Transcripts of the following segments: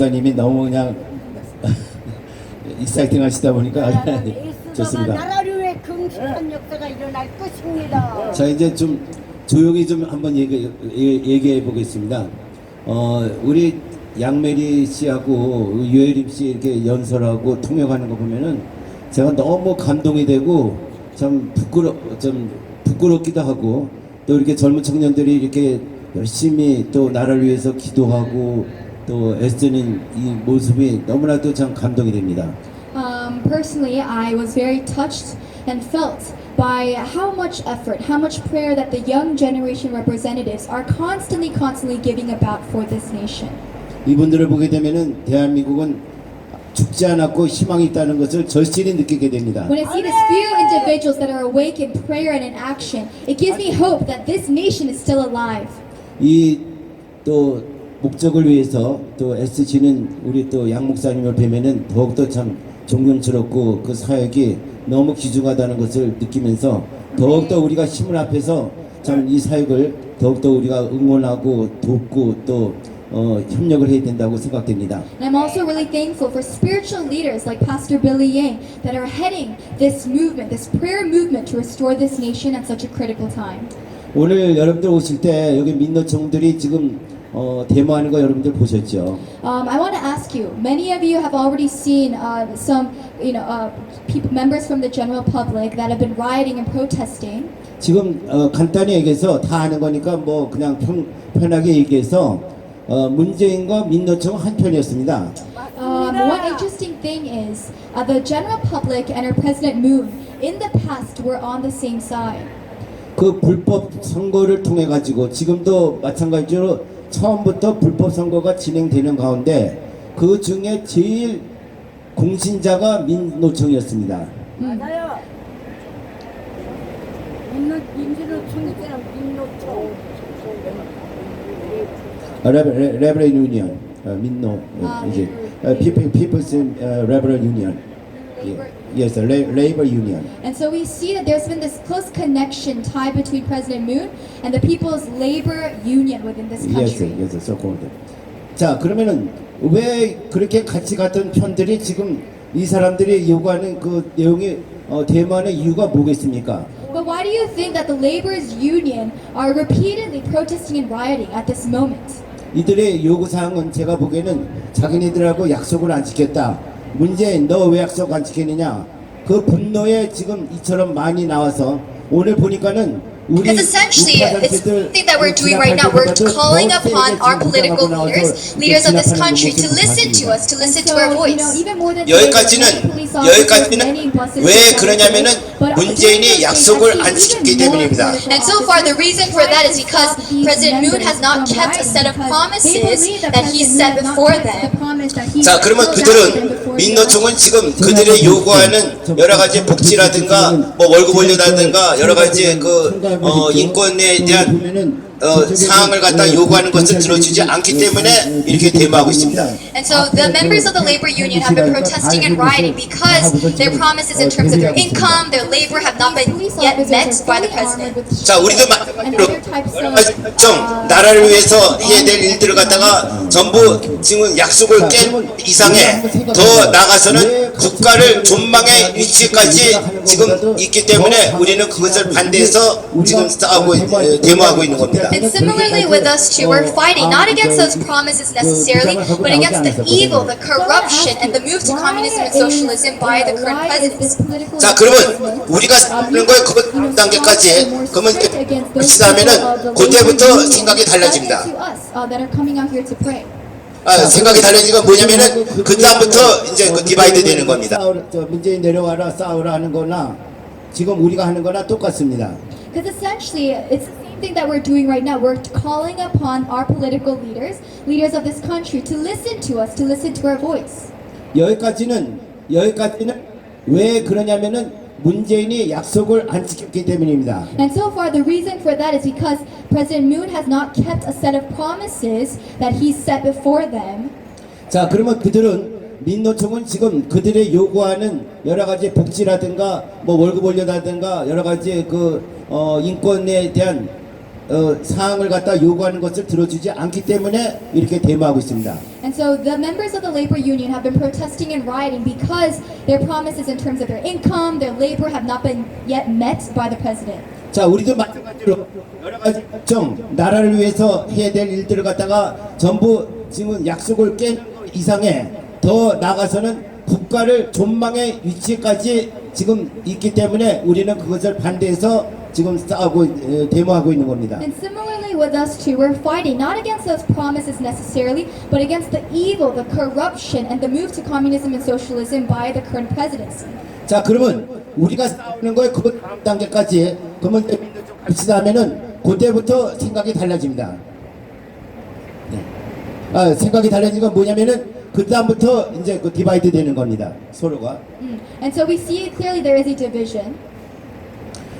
목사님이 너무 그냥 익사이팅 하시다 보니까 좋습니다. 나라를 위해 금식한 역사가 일어날 것입니다. 자 이제 좀 조용히 좀 한번 얘기, 예- 얘기해 보겠습니다. 어 우리 양메리 씨하고 유혜림 씨 이렇게 연설하고 통역하는 거 보면은 제가 너무 감동이 되고 참 부끄러 좀 부끄럽기도 하고 또 이렇게 젊은 청년들이 이렇게 열심히 또 나라를 위해서 기도하고 또 애쓰는 이 모습이 너무나도 참 감동이 됩니다. Um, personally, I was very touched and felt by how much effort, how much prayer that the young generation representatives are constantly, constantly giving about for this nation. 이분들을 보게 되면은 대한민국은 죽지 않았고 희망이 있다는 것을 절실히 느끼게 됩니다. When I see these few individuals that are awake in prayer and in action, it gives me hope that this nation is still alive. 이또 목적을 위해서 또 애쓰시는 우리 또 양 목사님을 뵈면은 더욱더 참 존경스럽고 그 사역이 너무 귀중하다는 것을 느끼면서 더욱더 우리가 힘을 합해서 참 이 사역을 더욱더 우리가 응원하고 돕고 또 어, 협력을 해야 된다고 생각됩니다. I'm also really thankful for spiritual leaders like Pastor Billy Yang that are heading this movement, this prayer movement to restore this nation at such a critical time. 오늘 여러분들 오실 때 여기 민노총들이 지금 어, 데모하는 거 여러분들 보셨죠? Um, I want to ask you. Many of you have already seen uh, some, you know, uh, people, members from the general public that have been rioting and protesting. 지금 어, 간단히 얘기해서 다 아는 거니까 뭐 그냥 편, 편하게 얘기해서 어, 문재인과 민노총 한 편이었습니다. Um, one interesting thing is uh, the general public and our President Moon in the past were on the same side. 그 불법 선거를 통해 가지고 지금도 마찬가지로 처음부터 불법 선거가 진행되는 가운데 그 중에 제일 공신자가 민노총이었습니다. 맞아요. 민노 민주노총이 때는 민노총. 레베, 레베럴 유니언 어, 민노 어, 아, 이제 네. 피플 피플스 레베럴 유니언 yes 레이버 유니언 And so we see that there's been this close connection tied between President Moon and the People's Labor Union within this yes country. yes so called 자 그러면은 왜 그렇게 같이 갔던 편들이 지금 이 사람들이 요구하는 그 내용이 어, 대만의 이유가 뭐겠습니까? But why do you think that the laborers union are repeatedly protesting and rioting at this moment? 이들의 요구 사항은 제가 보기에는 자기네들하고 약속을 안 지켰다. 문재인 너 왜 약속 안 지켰느냐? 그 분노에 지금 이처럼 많이 나와서 오늘 보니까는 우리 Because essentially, it's something that we're doing right now. We're calling upon our political leaders, leaders of this country, to listen to us, to listen to our voice. 여기까지는 여기까지는 왜 그러냐면은 문재인이 약속을 안 지켰기 때문입니다. And so far, the reason for that is because President Moon has not kept a set of promises that he set before them. 자 그러면 그들은 민노총은. 지금 그들의 요구하는 여러 가지 복지라든가 뭐 월급 올려달든가 여러 가지 그 어, 인권에 대한 어, 사항을 갖다 요구하는 것을 들어주지 않기 때문에 이렇게 데모하고 있습니다. And so the members of the labor union have been protesting and rioting because their promises in terms of their income, their labor have not been yet met by the president. 자 우리도 정 나라를 위해서 해야 될 일들을 갖다가 전부 지금 약속을 깬 이상에 더 나가서는 국가를 존망의 위치까지 지금 있기 때문에 우리는 그것을 반대해서 지금 싸우고 에, 데모하고 있는 겁니다. And similarly with us too, we're fighting not against those promises necessarily, but against the evil, the corruption, and the move to communism and socialism by the current presidents. 자 그러면 우리가 하는 거에 그 단계까지 그러면 하면은 그때부터 생각이 달라집니다. 아, 생각이 달라지는 건 뭐냐면은 그 다음부터 이제 그 디바이드 되는 겁니다. 문재인 내려와라 싸우라 하는 거나 지금 우리가 하는 거나 똑같습니다. Because essentially, it's the same thing that we're doing right now. We're calling upon our political leaders, leaders of this country, to listen to us, to listen to our voice. 여기까지는 여기까지는 왜 그러냐면은 문재인이 약속을 안 지켰기 때문입니다. And so far, the reason for that is because President Moon has not kept a set of promises that he set before them. 자 그러면 그들은 민노총은 지금 그들의 요구하는 여러 가지 복지라든가 뭐 월급 올려달든가 여러 가지 그 어, 인권에 대한 어, 사항을 갖다 요구하는 것을 들어주지 않기 때문에 이렇게 데모하고 있습니다. And so the members of the labor union have been protesting and rioting because their promises in terms of their income, their labor have not been yet met by the president. 자, 우리도 마찬가지로 여러 가지 걱정, 나라를 위해서 해야 될 일들을 갖다가 전부 지금 약속을 깬 이상에 더 나가서는 국가를 존망의 위치까지 지금 있기 때문에 우리는 그것을 반대해서 지금 싸우고 에, 데모하고 있는 겁니다. And similarly with us too, we're fighting not against those promises necessarily, but against the evil, the corruption, and the move to communism and socialism by the current presidency. 자, 그러면 우리가 싸우는 거에 그 단계까지 그러면 갑시다 하면은 그때부터 생각이 달라집니다. 네. 아, 생각이 달라진 건 뭐냐면은 그 다음부터 이제 그 디바이드 되는 겁니다. 서로가. Mm. And so we see clearly there is a division.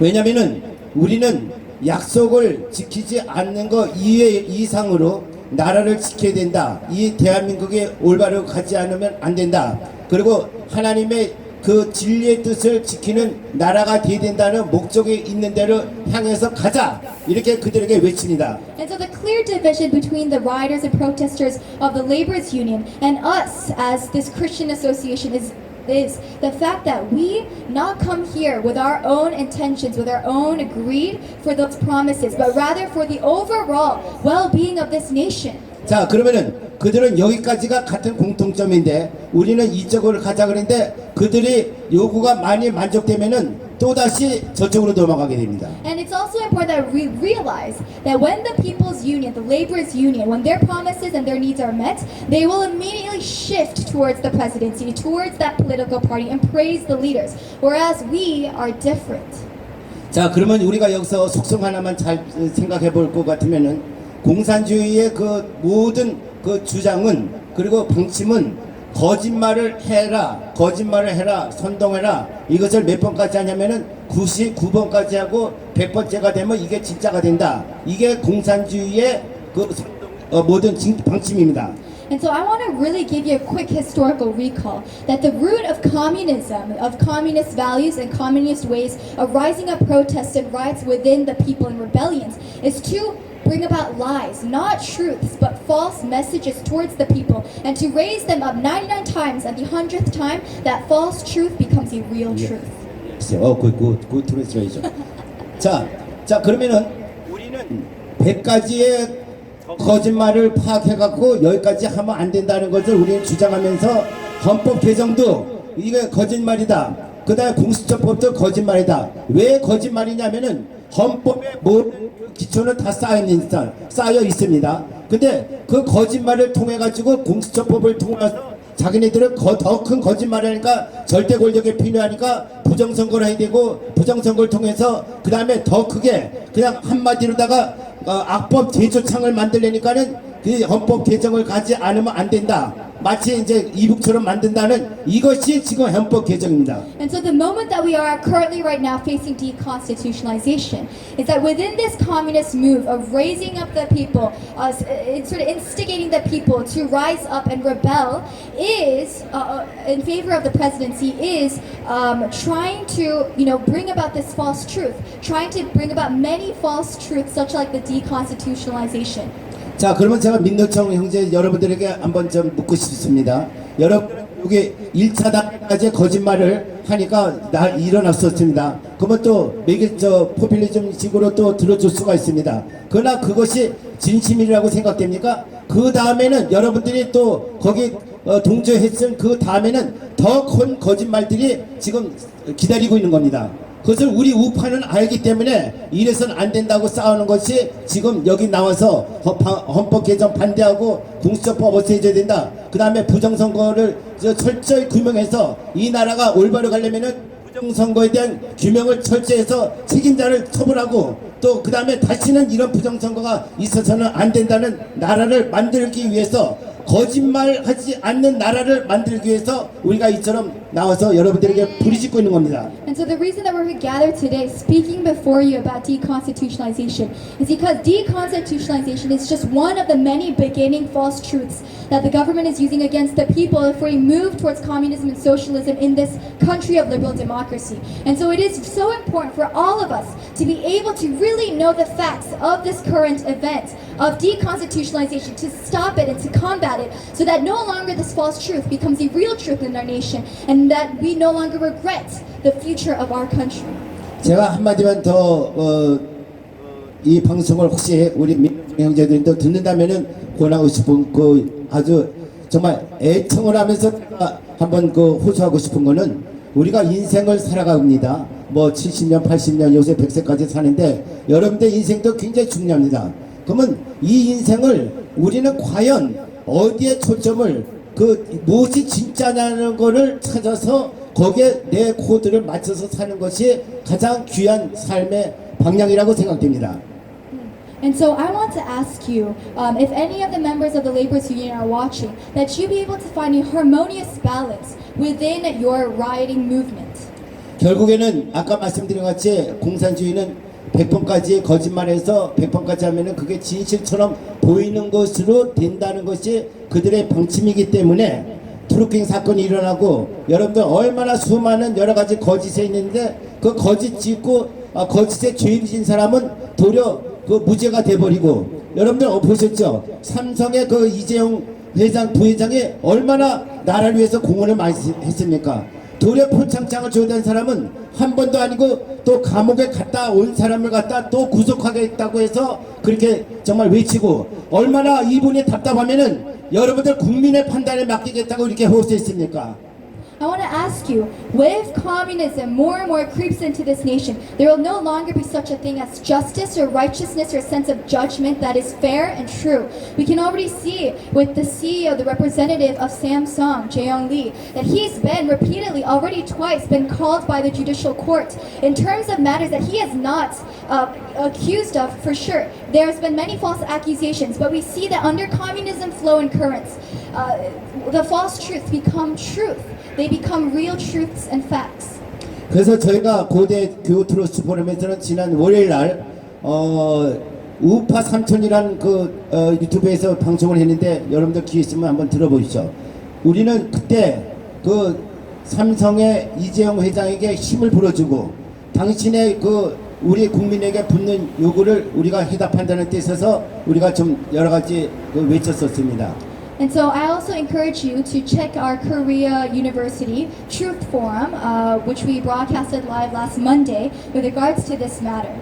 왜냐면은 우리는 약속을 지키지 않는 거 이외 이상으로 나라를 지켜야 된다. 이 대한민국이 올바로 가지 않으면 안 된다. 그리고 하나님의 그 진리의 뜻을 지키는 나라가 돼야 된다는 목적이 있는 대로 향해서 가자. 이렇게 그들에게 외칩니다. And so the clear division between the rioters and protesters of the laborers union and us as this Christian association is is the fact that we not come here with our own intentions, with our own greed for those promises, but rather for the overall well-being of this nation. 자, 그러면은 그들은 여기까지가 같은 공통점인데 우리는 이쪽으로 가자 그랬는데 그들이 요구가 많이 만족되면은 또다시 저쪽으로 넘어가게 됩니다. And it's also important that we realize that when the people's union, the laborers union, when their promises and their needs are met, they will immediately shift towards the presidency, towards that political party, and praise the leaders. Whereas we are different. 자, 그러면 우리가 여기서 속성 하나만 잘 생각해 볼 것 같으면은 공산주의의 그 모든 그 주장은 그리고 방침은 거짓말을 해라, 거짓말을 해라, 선동해라. 이것을 몇 번까지 하냐면은 99번까지 하고 100번째가 되면 이게 진짜가 된다. 이게 공산주의의 그 어, 모든 진- 방침입니다. And so I want to really give you a quick historical recall that the root of communism, of communist values and communist ways of rising up protests and riots within the people and rebellions is to bring about lies, not truths, but false messages towards the people, and to raise them up 99 times, and the hundredth time, that false truth becomes a real truth. 글쎄요. 어, 그, 그, 그 트랜스레이션. 자, 자, 그러면은 우리는 100가지의 거짓말을 파악해갖고 여기까지 하면 안 된다는 것을 우리는 주장하면서 헌법 개정도 이게 거짓말이다. 그 다음에 공수처법도 거짓말이다. 왜 거짓말이냐면은 헌법의 모든 기초는 다 쌓여 있는, 쌓여 있습니다. 근데 그 거짓말을 통해 가지고 공수처법을 통해서 자기네들은 더 큰 거짓말을 하니까 절대 권력이 필요하니까 부정선거를 해야 되고 부정선거를 통해서 그 다음에 더 크게 그냥 한마디로다가 어, 악법 제초창을 만들려니까는 그 헌법 개정을 가지 않으면 안 된다. 마치 이제 이북처럼 만든다는 이것이 지금 헌법 개정입니다. And so the moment that we are currently right now facing deconstitutionalization is that within this communist move of raising up the people, uh, s- uh, sort of instigating the people to rise up and rebel, is uh, uh, in favor of the presidency is um, trying to you know bring about this false truth, trying to bring about many false truths, such like the deconstitutionalization. 자, 그러면 제가 민노청 형제 여러분들에게 한번 좀 묻고 싶습니다. 여러분, 여기 1차 단계까지 거짓말을 하니까 나 일어났었습니다. 그러면 또 매일 저 포퓰리즘 식으로 또 들어줄 수가 있습니다. 그러나 그것이 진심이라고 생각됩니까? 그 다음에는 여러분들이 또 거기 어, 동조했을 그 다음에는 더 큰 거짓말들이 지금 기다리고 있는 겁니다. 그것을 우리 우파는 알기 때문에 이래서는 안 된다고 싸우는 것이 지금 여기 나와서 헌법 개정 반대하고 공수처법 없애줘야 된다. 그 다음에 부정선거를 저 철저히 규명해서 이 나라가 올바로 가려면은 부정선거에 대한 규명을 철저해서 책임자를 처벌하고 또 그 다음에 다시는 이런 부정선거가 있어서는 안 된다는 나라를 만들기 위해서 거짓말하지 않는 나라를 만들기 위해서 우리가 이처럼 나와서 여러분들에게 부리짓고 있는 겁니다. And so the reason that we're gathered today speaking before you about deconstitutionalization is because deconstitutionalization is just one of the many beginning false truths that the government is using against the people if we move towards communism and socialism in this country of liberal democracy. And so it is so important for all of us to be able to really know the facts of this current event of deconstitutionalization to stop it and to combat it so that no longer this false truth becomes the real truth in our nation and that we no longer regret the future of our country. 제가 한마디만 더, 어, 이 방송을 혹시 우리 형제들도 듣는다면은 권하고 싶은 그 아주 정말 애청을 하면서 한번 그 호소하고 싶은 거는 우리가 인생을 살아갑니다. 뭐 70년, 80년, 요새 100세까지 사는데 여러분들 인생도 굉장히 중요합니다. 그러면 이 인생을 우리는 과연 어디에 초점을 그 무엇이 진짜냐는 거를 찾아서 거기에 내 코드를 맞춰서 사는 것이 가장 귀한 삶의 방향이라고 생각됩니다. And so I want to ask you um, if any of the members of the Laborers Union are watching, that you be able to find a harmonious balance within your rioting movement. 결국에는 아까 말씀드린 것 같이 공산주의는 100번까지 거짓말해서 100번까지 하면은 그게 진실처럼 보이는 것으로 된다는 것이 그들의 방침이기 때문에 트루킹 사건이 일어나고 여러분들 얼마나 수많은 여러 가지 거짓에 있는데 그 거짓 짓고 아, 거짓에 죄인 사람은 도리어 그 무죄가 돼버리고 여러분들 어, 보셨죠? 삼성의 그 이재용 회장 부회장이 얼마나 나라를 위해서 공헌을 많이 했습니까? 도리어 표창장을 줘야 사람은 한 번도 아니고 또 감옥에 갔다 온 사람을 갖다 또 구속하겠다고 해서 그렇게 정말 외치고 얼마나 이분이 답답하면은 여러분들 국민의 판단에 맡기겠다고 이렇게 호소했습니까? I want to ask you, with communism more and more creeps into this nation, there will no longer be such a thing as justice or righteousness or a sense of judgment that is fair and true. We can already see with the CEO, the representative of Samsung, Jae-young Lee, that he's been repeatedly, already twice, been called by the judicial court in terms of matters that he is not uh, accused of for sure. There's been many false accusations, but we see that under communism flow and currents, uh, the false truths become truth. They become real truths and facts. 그래서 저희가 고대 교우 트러스트 포럼에서는 지난 월요일 날 어, 우파 삼촌이라는 그 어, 유튜브에서 방송을 했는데 여러분들 기회 있으면 한번 들어보시죠. 우리는 그때 그 삼성의 이재용 회장에게 힘을 불어주고 당신의 그 우리 국민에게 붙는 요구를 우리가 해답한다는 뜻에서 우리가 좀 여러 가지 그 외쳤었습니다. And so I also encourage you to check our Korea University Truth Forum, uh, which we broadcasted live last Monday with regards to this matter.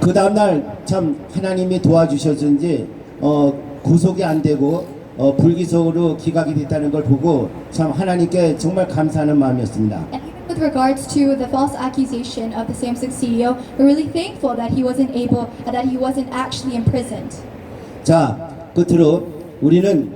그 다음날 참 하나님이 도와주셨는지 어, 구속이 안 되고 어, 불기소로 기각이 됐다는 걸 보고 참 하나님께 정말 감사하는 마음이었습니다. And even with regards to the false accusation of the Samsung CEO, we're really thankful that he wasn't able, uh, that he wasn't actually imprisoned. 자, 끝으로 우리는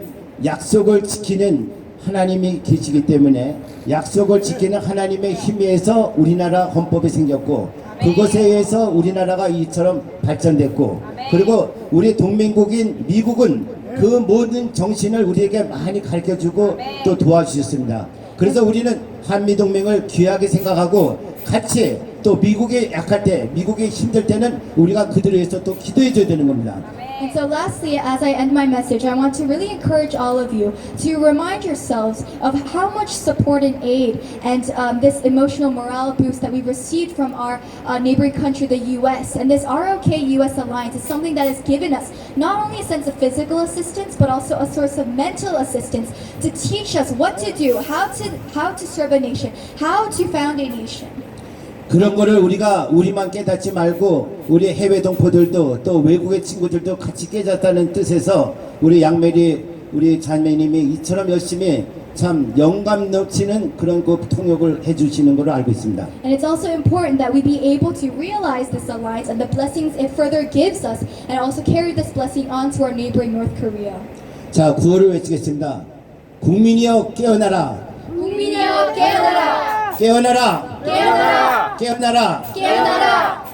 약속을 지키는 하나님이 계시기 때문에 약속을 지키는 하나님의 힘에서 우리나라 헌법이 생겼고 그것에 의해서 우리나라가 이처럼 발전됐고 그리고 우리 동맹국인 미국은 그 모든 정신을 우리에게 많이 가르쳐주고 또 도와주셨습니다. 그래서 우리는 한미 동맹을 귀하게 생각하고 같이 또 미국이 약할 때, 미국이 힘들 때는 우리가 그들을 위해서 또 기도해 줘야 되는 겁니다. And so, lastly, as I end my message, I want to really encourage all of you to remind yourselves of how much support and aid and um, this emotional morale boost that we've received from our uh, neighboring country, the U.S. And this ROK U.S. alliance is something that has given us not only a sense of physical assistance, but also a source of mental assistance to teach us what to do, how to how to serve a nation, how to found a nation. 그런 거를 우리가 우리만 깨닫지 말고 우리 해외 동포들도 또 외국의 친구들도 같이 깨닫다는 뜻에서 우리 양메리 우리 자매님이 이처럼 열심히 참 영감 넘치는 그런 그 통역을 해주시는 걸로 알고 있습니다. And it's also important that we be able to realize this alliance and the blessings it further gives us, and also carry this blessing on to our neighboring North Korea. 자 구호를 외치겠습니다. 국민이여 깨어나라 국민이여 깨어나라! 깨어나라 깨어나라! 깨어나라 깨어나라!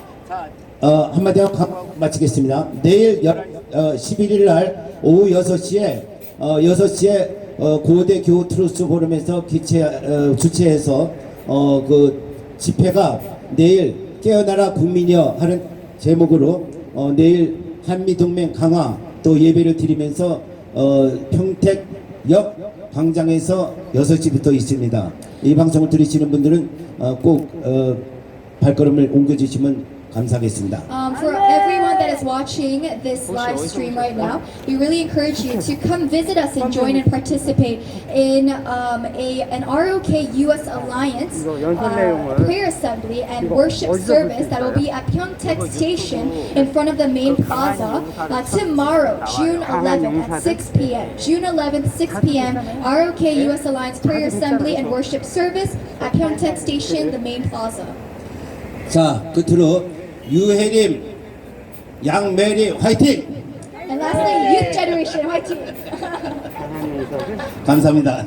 어, 한마디로 가- 마치겠습니다. 내일 열, 어, 11일 날 오후 6시에 어, 6시에 어, 고대 교우 트루스 포럼에서 기체 어, 주최해서 어, 그 집회가 내일 깨어나라 국민이여 하는 제목으로 어, 내일 한미 동맹 강화 또 예배를 드리면서 어, 평택역 광장에서 6시부터 있습니다. 이 방송을 들으시는 분들은 어, 꼭 어, 발걸음을 옮겨주시면 감사하겠습니다. Um, that's watching this live stream right now, we really encourage you to come visit us and join and participate in um, a an ROK US Alliance uh, prayer assembly and worship service that will be at Pyeongtaek Station in front of the main plaza uh, tomorrow, June 11th at 6 p.m. June 11th, 6 p.m. ROK US Alliance prayer assembly and worship service at Pyeongtaek Station, the main plaza. 자, 끝으로 유혜림, 양메리 화이팅! And lastly, youth generation, 화이팅! 감사합니다.